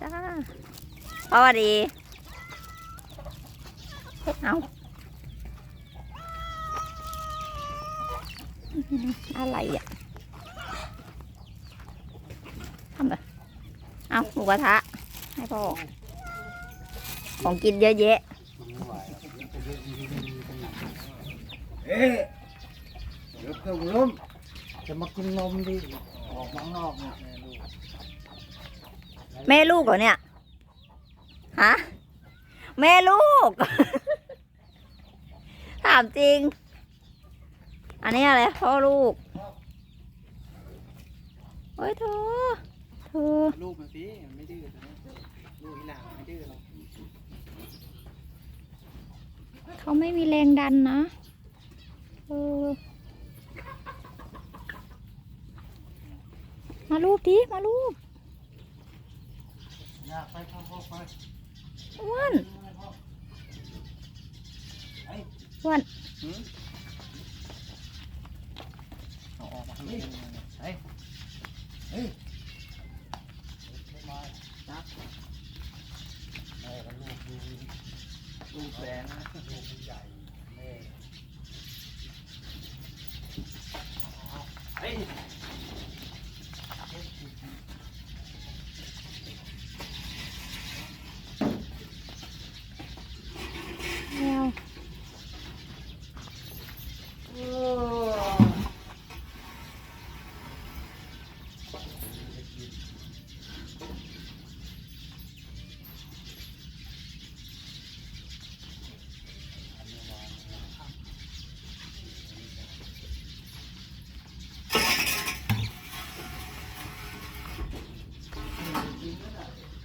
จ้าพ่อสวัสดีเอาอะไรอะทำไมเอาหมูกระทะ ให้พ่อ ของกินเยอะแยะเอ๊ะเดี๋ยวเครื่องล้มจะมากินนมดิ ออกมาข้างนอกเนี่ย แม่ลูกเหรอเนี่ยฮะแม่ลูก ถามจริง อันนี้อะไรพ่อลูกเฮ้ยเธอเธอลูกมันสิไม่ดื้อลูกอีหลาไม่ดื้อหรอกเขาไม่มีแรงดันนะเออมาลูบดิมาลูบ อยากไปเข้าเข้าไปอ้วนอ้วนเอาออกมาทำไมเฮ้ยเฮ้ยมาจับแม่กับลูกดูลูกแสนนะลูกใหญ่แม่เฮ้ย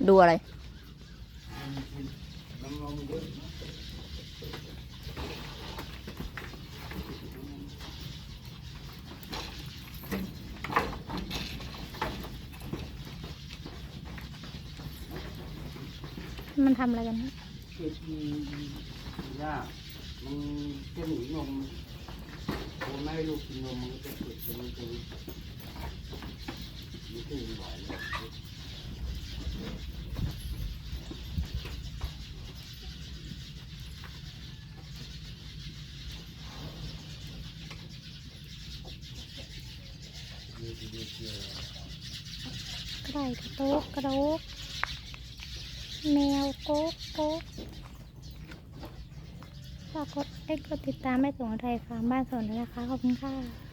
ดูอะไร มันทำอะไรกันนะเกิดยากมันจะหนีนมพอไม่ให้ลูกกินนมมันก็จะเกิดตรงนี้ตรงนี้มันขึ้นไหวเลย กระ ไดกระโต๊กกระโดกแมวโก๊กโก๊กฝากกดไลค์กดติดตามแม่สวนไทยฟาร์มบ้านสวนนะคะ ขอบคุณค่ะ